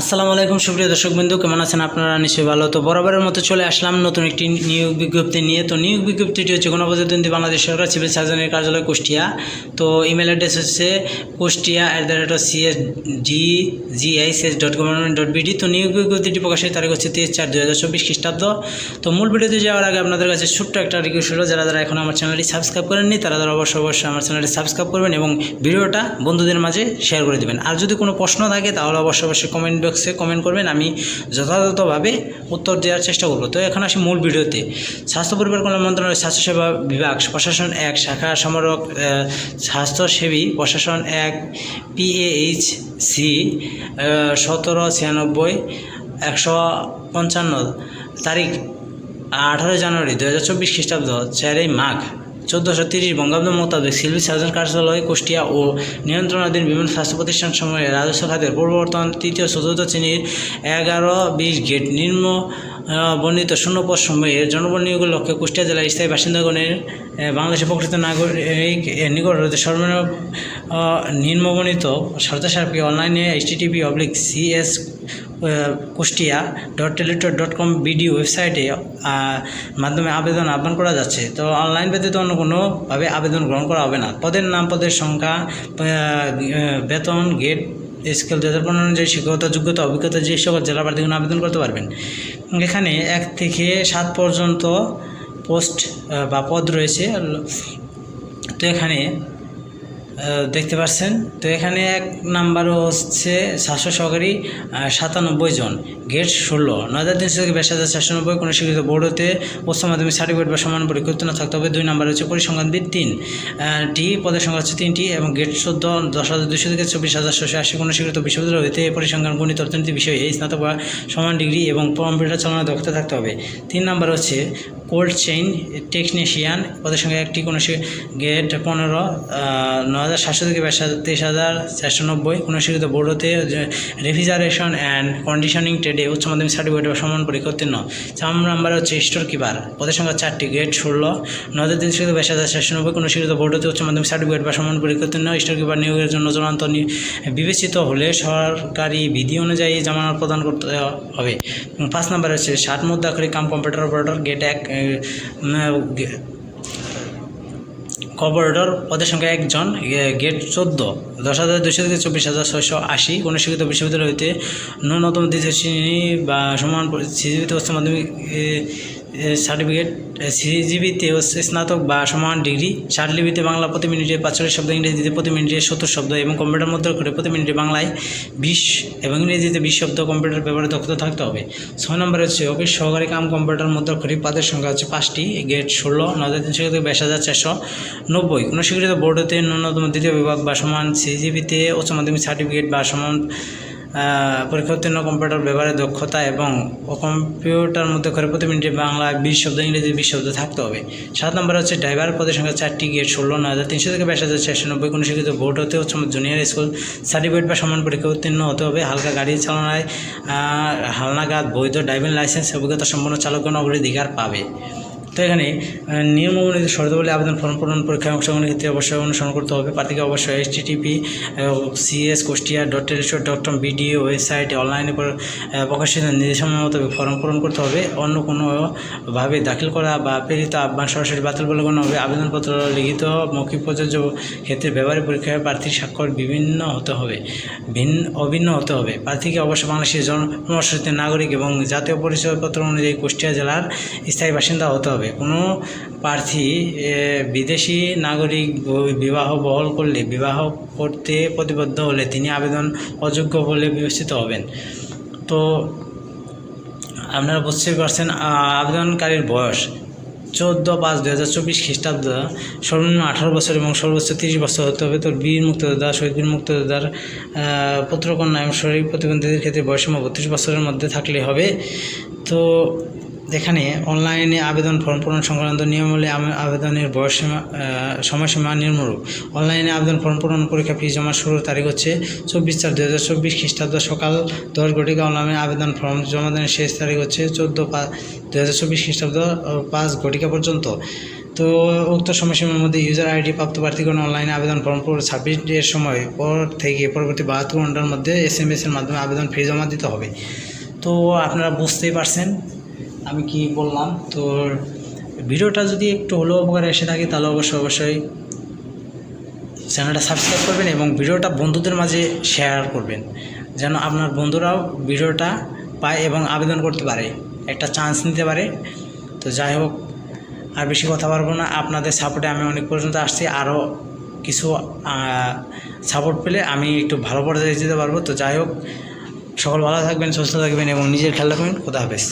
আসসালামু আলাইকুম, সুপ্রিয় দর্শক বিন্দু কেমন আছেন আপনারা? নিশ্চয়ই ভালো। তো বরাবরের মতো চলে আসলাম নতুন একটি নিয়োগ বিজ্ঞপ্তি নিয়ে। তো নিয়োগ বিজ্ঞপ্তিটি হচ্ছে গণপ্রজাতন্ত্রী বাংলাদেশ সরকার সিভিল সার্জনের কার্যালয় কুষ্টিয়া। তো ইমেল অ্যাড্রেস হচ্ছে Kushtia at the rate of CS D GICS dot government dot BD তো নিয়োগ বিজ্ঞপ্তিটি প্রকাশের তারিখ হচ্ছে তেইশ চার দু হাজার চব্বিশ খ্রিস্টাব্দ। তো মূল ভিডিওতে যাওয়ার আগে আপনাদের কাছে ছোট্ট একটা রিকোয়েস্ট হলো যারা যারা এখন আমার চ্যানেলটি সাবস্ক্রাইব করেননি, তারা তারা অবশ্যই অবশ্যই আমার চ্যানেলটি সাবস্ক্রাইব করবেন এবং ভিডিওটা বন্ধুদের মাঝে শেয়ার করে দেবেন। আর যদি কোনো প্রশ্ন থাকে, তাহলে অবশ্যই অবশ্যই কমেন্ট বক্সে কমেন্ট করবেন, আমি যথাযথভাবে উত্তর দেওয়ার চেষ্টা করব। তো এখন আসি মূল ভিডিওতে। স্বাস্থ্য পরিবার কল্যাণ মন্ত্রণালয় স্বাস্থ্যসেবা বিভাগ, প্রশাসন এক, শাখা সমরক স্বাস্থ্যসেবী প্রশাসন এক পিএইচ সি সতেরো ছিয়ানব্বই, একশো পঞ্চান্ন, তারিখ আঠারো জানুয়ারি দু হাজার চব্বিশ খ্রিস্টাব্দ, চারই মাঘ। চোদ্দোশো তিরিশ বঙ্গাব্দ মোতাবেক সিভিল সার্জন কার্যালয়, কুষ্টিয়া ও নিয়ন্ত্রণাধীন বিভিন্ন স্বাস্থ্য প্রতিষ্ঠান সময়ে রাজস্ব খাতের পূর্ববর্তমান তৃতীয় চতুর্থ শ্রেণির এগারো, বিশ গেট নিম্ন বর্ণিত শূন্যপদ সময়ের জনবল নিয়োগের লক্ষ্যে কুষ্টিয়া জেলার স্থায়ী বাসিন্দাগণের বাংলাদেশের প্রকৃত নাগরিক নিকট হতে সর্বনিম্ন নিম্নবর্ণিত শর্তাসাপেক্ষে অনলাইনে HTTP oblique CS Kushtia dot teletalk dot com BD ওয়েবসাইটে মাধ্যমে আবেদন আহ্বান করা যাচ্ছে। তো অনলাইন ব্যতীত অন্য কোনোভাবে আবেদন গ্রহণ করা হবে না। পদের নাম, পদের সংখ্যা বেতন গেট স্কেল দু হাজার পনেরো অনুযায়ী শিক্ষকতা, যোগ্যতা, অভিজ্ঞতা, যে সকল জেলা প্রার্থীগণ আবেদন করতে পারবেন। এখানে এক থেকে সাত পর্যন্ত পোস্ট বা পদ রয়েছে। তো এখানে দেখতে পাচ্ছেন। তো এখানে এক নাম্বার হচ্ছে সাতশো সহকারী সাতানব্বই জন। গেট ষোলো। নয় হাজার তিনশো থেকে বিশ হাজার চারশো নব্বই কোনো স্বীকৃত বোর্ড হতে উচ্চ মাধ্যমিক সার্টিফিকেট বা সমান পরীক্ষা উত্তীর্ণ থাকতে হবে। দুই নাম্বার হচ্ছে পরিসংখ্যানবিদ তিন। টি, পদের সংখ্যা হচ্ছে তিনটি এবং গেট চোদ্দ, দশ হাজার দুশো থেকে চব্বিশ হাজার ছশো আশি কোনো স্বীকৃত বিশ্ববিদ্যালয় হইতে পরিসংখ্যান, গণিত, অর্থনীতি বিষয়ে এই স্নাতক বা সমান ডিগ্রি এবং কম্পিউটার চালানোর দক্ষতা থাকতে হবে। তিন নাম্বার হচ্ছে কোল্ড চেইন টেকনিশিয়ান। পদের সঙ্গে একটি, কোনো গেট পনেরো ন হাজার সাতশো থেকে তেইশ হাজার চারশো নব্বই কোনো স্বীকৃত বোর্ড হতে রেফ্রিজারেশন অ্যান্ড কন্ডিশনিং ট্রেডে উচ্চ মাধ্যমিক সার্টিফিকেট বা সমান পরীক্ষা উত্তীর্ণ। চার নাম্বার হচ্ছে স্টোর কিপার। পদের সংখ্যা চারটি গেট ষোলো। ন হাজার তিনশো থেকে বাইশ হাজার চারশো নব্বই কোনো স্বীকৃত বোর্ড হতে উচ্চ মাধ্যমিক সার্টিফিকেট বা সমান পরীক্ষা উত্তীর্ণ। স্টোর কিপার নিয়োগের জন্য চূড়ান্ত বিবেচিত হলে সরকারি বিধি অনুযায়ী জামানত প্রদান করতে হবে। পাঁচ নাম্বার হচ্ছে ষাট মুদ্রাক্ষরিক কাম কম্পিউটার অপারেটর গেট এক কপারেটর পদের সংখ্যা একজন গেট চোদ্দ। দশ হাজার দুশো থেকে চব্বিশ হাজার ছয়শো আশি। কোনো শিক্ষিত বিশ্ববিদ্যালয় হইতে ন্যূনতম দ্বিতীয় শ্রেণি বা সমান সিজিবিতে উচ্চ মাধ্যমিক সার্টিফিকেট সিজিবিতে স্নাতক বা সমান ডিগ্রি লিপিতে বাংলা প্রতি মিনিটে পাঁচচল্লিশ শব্দ, ইংরেজিতে প্রতি মিনিটে সত্তর শব্দ এবং কম্পিউটার মধ্যে করে প্রতি মিনিটে বাংলায় বিশ এবং ইংরেজিতে বিশ শব্দ কম্পিউটার ব্যবহারে দক্ষতা থাকতে হবে। ছয় নম্বর হচ্ছে অফিস সহকারী কাম কম্পিউটার মধ্যে করে পদের সংখ্যা হচ্ছে পাঁচটি গেট ষোলো নয় হাজার তিনশো থেকে বাইশ হাজার চারশো নব্বই। কোনো স্বীকৃত বোর্ডতে ন্যূনতম দ্বিতীয় বিভাগ বা সমান সিজিবিতে উচ্চ মাধ্যমিক সার্টিফিকেট বা সমান পরীক্ষা উত্তীর্ণ কম্পিউটার ব্যবহারের দক্ষতা এবং ও কম্পিউটার মধ্যে করে প্রতি মিনিটে বাংলা বিশ শব্দ ইংরেজি বিশ শব্দ থাকতে হবে। সাত নম্বর হচ্ছে ড্রাইভার পদের সংখ্যা চারটি গেট ষোলো, নয় হাজার তিনশো থেকে বাইশ হাজার চারশো নব্বই কোনো শিক্ষিত বোর্ড হতে উচ্চ জুনিয়র স্কুল সার্টিফিকেট বা সমান পরীক্ষা উত্তীর্ণ হতে হবে। হালকা গাড়ি চালনায় হালনাগাদ বৈধ ড্রাইভিং লাইসেন্স অভিজ্ঞতা সম্পন্ন চালকগণ অগ্রাধিকার পাবে। তো এখানে নিয়ম অনুযায়ী শর্তাবলী আবেদন ফর্ম পূরণ পরীক্ষায় অংশগ্রহণের ক্ষেত্রে অবশ্যই অনুসরণ করতে হবে। প্রার্থীকে অবশ্যই H TTP CS Kushtia dot teletalk dot com BDO ওয়েবসাইটে অনলাইনে প্রকাশিত নির্দেশনা মোতাবেক ফর্ম পূরণ করতে হবে। অন্য কোনোভাবে দাখিল করা বা প্রেরিত আহ্বান সরাসরি বাতিল বলে গণ্য হবে আবেদনপত্র লিখিত মৌখিক প্রযোজ্য ক্ষেত্রে ব্যবহারিক পরীক্ষায় প্রার্থীর স্বাক্ষর বিভিন্ন হতে হবে। ভিন্ন অভিন্ন হতে হবে। প্রার্থীকে অবশ্যই বাংলাদেশের জনমর্ষিত নাগরিক এবং জাতীয় পরিচয়পত্র অনুযায়ী কুষ্টিয়া জেলার স্থায়ী বাসিন্দা হতে হবে। কোনো প্রার্থী বিদেশি নাগরিক বিবাহ বহল করলে বিবাহ করতে প্রতিবদ্ধ হলে তিনি আবেদন অযোগ্য বলে বিবেচিত হবেন। তো আপনারা বুঝতে পারছেন আবেদনকারীর বয়স চোদ্দ পাঁচ দু হাজার চব্বিশ খ্রিস্টাব্দ সর্বনিম্ন আঠারো বছর এবং সর্বোচ্চ তিরিশ বছর হতে হবে। তো বীর মুক্তদাতা শহীদ বীর মুক্তদাতার আহ, পুত্রকন্যা এবং শরীর প্রতিবন্ধীদের ক্ষেত্রে বয়সীমা বত্রিশ বছরের মধ্যে থাকলে হবে। তো এখানে অনলাইনে আবেদন ফর্ম পূরণ সংক্রান্ত নিয়মাবলী আবে- আবেদনের আহ, সময়সীমা নির্মূলক। অনলাইনে আবেদন ফর্ম পূরণ পরীক্ষা ফি জমার শুরুর তারিখ হচ্ছে চব্বিশ চার দু হাজার চব্বিশ খ্রিস্টাব্দ সকাল দশ ঘটিকা অনলাইনে আবেদন ফর্ম জমা দানের শেষ তারিখ হচ্ছে চোদ্দ পাঁচ দু হাজার চব্বিশ খ্রিস্টাব্দ পাঁচ ঘটিকা পর্যন্ত। তো উক্ত সময়সীমার মধ্যে ইউজার আইডি প্রাপ্ত প্রার্থীগণ অনলাইনে আবেদন ফর্ম পূরণ সাবমিটের সময় পর থেকে পরবর্তী বাহাত্তর ঘণ্টার মধ্যে এস এম এর মাধ্যমে আবেদন ফি জমা দিতে হবে। তো আপনারা বুঝতেই পারছেন আমি কি বললাম? তো ভিডিওটা যদি একটু হলেও উপকারে এসে থাকে, তাহলে অবশ্যই অবশ্যই চ্যানেলটা সাবস্ক্রাইব করবেন এবং ভিডিওটা বন্ধুদের মাঝে শেয়ার করবেন। যেন আপনার বন্ধুরাও ভিডিওটা পায় এবং আবেদন করতে পারে, একটা চান্স নিতে পারে। তো যাই হোক, আর বেশি কথা পারব না। আপনাদের সাপোর্টে আমি অনেক পর্যন্ত আসছি। আরও কিছু সাপোর্ট পেলে আমি একটু ভালো পর্যায়ে যেতে পারব। তো যাই হোক, সকল ভালো থাকবেন, সুস্থ থাকবেন এবং নিজের খেয়াল রাখবেন। খোদা হাফেজ।